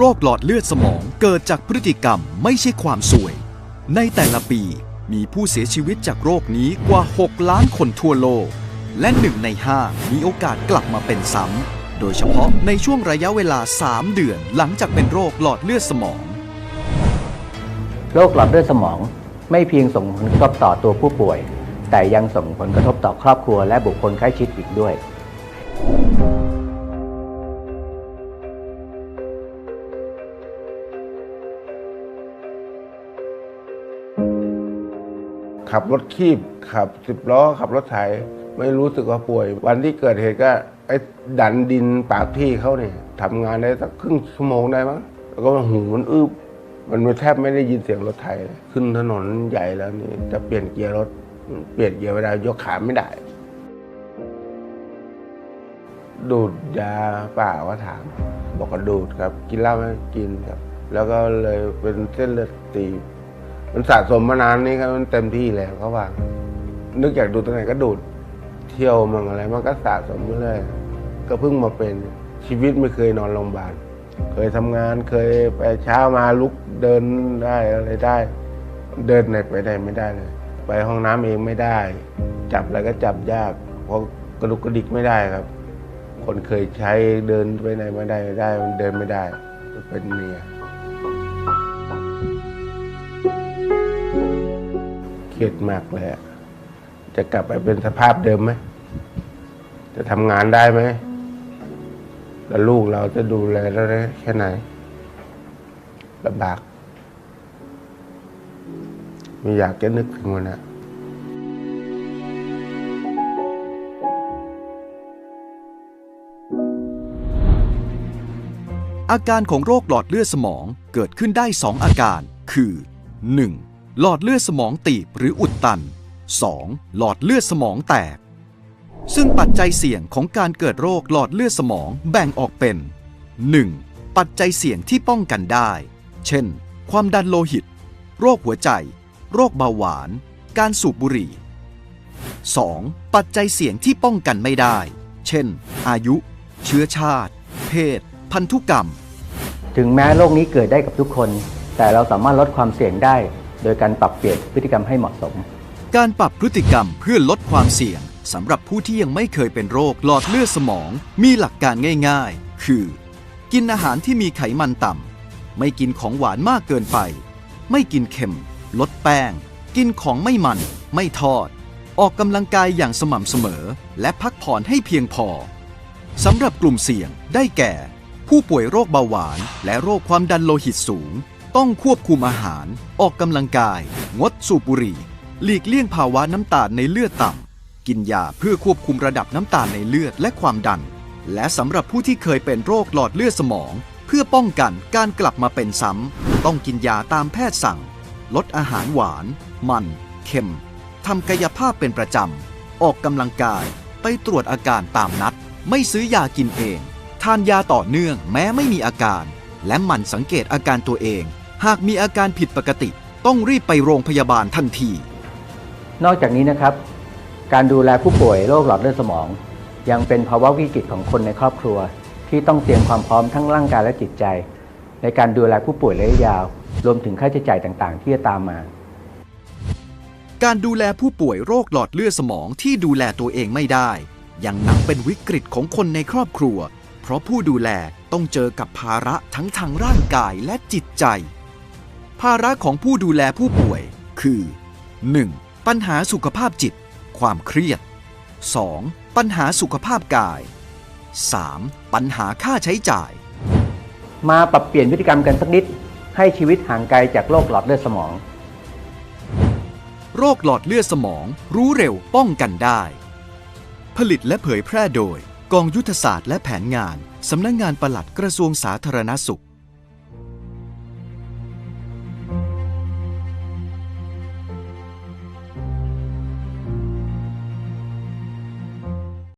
โรคหลอดเลือดสมองเกิดจากพฤติกรรมไม่ใช่ความสวย ในแต่ละปีมีผู้เสียชีวิตจากโรคนี้กว่า 6 ล้านคนทั่วโลก และหนึ่งใน 5 มีโอกาสกลับมาเป็นซ้ำ โดยเฉพาะในช่วงระยะเวลา 3 เดือนหลังจากเป็นโรคหลอดเลือดสมอง โรคหลอดเลือดสมองไม่เพียงส่งผลกระทบต่อตัวผู้ป่วย แต่ยังส่งผลกระทบต่อครอบครัวและบุคคลใกล้ชิดอีกด้วย ขับรถคีบขับสิบล้อขับรถไถไม่รู้สึกว่าป่วย วันที่เกิดเหตุก็ไอ้ดันดินปากที่เขาเนี่ยทำงานได้สักครึ่งชั่วโมงได้มั้งแล้วก็หูมันอึบมันแทบไม่ได้ยินเสียงรถไถเลยขึ้นถนนใหญ่แล้วนี่จะเปลี่ยนเกียร์รถ เปลี่ยนเกียร์ไม่ได้ยกขาไม่ได้ ดูดยาเปล่าก็ถาม บอกว่าดูดครับ กินเหล้าไหมกินครับ แล้วก็เลยเป็นเส้นเลือดตีบ มันสะสมมานานนี่ครับมันเต็มที่แล้วเขาว่า นึกอยากดูตรงไหนก็ดูด เที่ยวมั่งอะไรมันก็สะสมมาเรื่อยก็เพิ่งมาเป็นชีวิตไม่เคยนอนโรงพยาบาลเคยทำงานเคยไปเช้ามาลุกเดินได้อะไรได้ เดินไหนไปไหนไม่ได้เลย ไปห้องน้ำเองไม่ได้ จับอะไรก็จับยาก เพราะกระดุกกระดิกไม่ได้ครับ คนเคยใช้เดินไปไหนไม่ได้ไม่ได้ มันเดินไม่ได้เป็นเนี่ย เครียดมากเลยอะจะกลับไปเป็นสภาพเดิมไหม จะทำงานได้ไหม แล้วลูกเราจะดูแลเราได้แค่ไหนลำบาก ไม่อยากจะนึกถึงมันนะอาการของโรคหลอดเลือดสมองเกิดขึ้นได้ 2 อาการคือ 1. หลอดเลือดสมองตีบหรืออุดตัน 2. หลอดเลือดสมองแตก ซึ่งปัจจัยเสี่ยงของการเกิดโรคหลอดเลือดสมองแบ่งออกเป็น 1. ปัจจัยเสี่ยงที่ป้องกันได้ เช่น ความดันโลหิต โรคหัวใจ โรคเบาหวาน การสูบบุหรี่ 2. ปัจจัยเสี่ยงที่ป้องกันไม่ได้ เช่น อายุ เชื้อชาติ เพศ พันธุกรรม ถึงแม้โรคนี้เกิดได้กับทุกคน แต่เราสามารถลดความเสี่ยงได้ โดยการปรับเปลี่ยนพฤติกรรมให้เหมาะสม การปรับพฤติกรรมเพื่อลดความเสี่ยงสำหรับผู้ที่ยังไม่เคยเป็นโรคหลอดเลือดสมอง มีหลักการง่ายๆ คือ กินอาหารที่มีไขมันต่ำไม่กินของหวานมากเกินไป ไม่กินเค็ม ลดแป้ง กินของไม่มัน ไม่ทอด ออกกำลังกายอย่างสม่ำเสมอ และพักผ่อนให้เพียงพอสำหรับกลุ่มเสี่ยงได้แก่ ผู้ป่วยโรคเบาหวาน และโรคความดันโลหิตสูง ต้องควบคุมอาหาร ออกกำลังกาย งดสูบบุหรี่ หลีกเลี่ยงภาวะน้ำตาลในเลือดต่ำ กินยาเพื่อควบคุมระดับน้ำตาลในเลือดและความดัน และสำหรับผู้ที่เคยเป็นโรคหลอดเลือดสมอง เพื่อป้องกันการกลับมาเป็นซ้ำ ต้องกินยาตามแพทย์สั่ง ลดอาหารหวาน มัน เค็ม ทำกายภาพเป็นประจำ ออกกำลังกาย ไปตรวจอาการตามนัด ไม่ซื้อยากินเอง ทานยาต่อเนื่องแม้ไม่มีอาการและหมั่นสังเกตอาการตัวเอง หากมีอาการผิดปกติ ต้องรีบไปโรงพยาบาลทันที นอกจากนี้นะครับ การดูแลผู้ป่วยโรคหลอดเลือดสมอง ยังเป็นภาวะวิกฤตของคนในครอบครัว ที่ต้องเตรียมความพร้อมทั้งร่างกายและจิตใจ ในการดูแลผู้ป่วยระยะยาว รวมถึงค่าใช้จ่ายต่างๆ ที่จะตามมาการดูแลผู้ป่วยโรคหลอดเลือดสมองที่ดูแลตัวเองไม่ได้ ยังนับเป็นวิกฤตของคนในครอบครัว เพราะผู้ดูแลต้องเจอกับภาระทั้งทางร่างกายและจิตใจ ภาระของผู้ดูแลผู้ป่วยคือ 1. ปัญหาสุขภาพจิต ความเครียด 2. ปัญหาสุขภาพกาย 3. ปัญหาค่าใช้จ่าย มาปรับเปลี่ยนพฤติกรรมกันสักนิด ให้ชีวิตห่างไกลจากโรคหลอดเลือดสมอง โรคหลอดเลือดสมอง รู้เร็วป้องกันได้ ผลิตและเผยแพร่โดย กองยุทธศาสตร์และแผนงาน สำนักงงานปลัดกระทรวงสาธารณสุข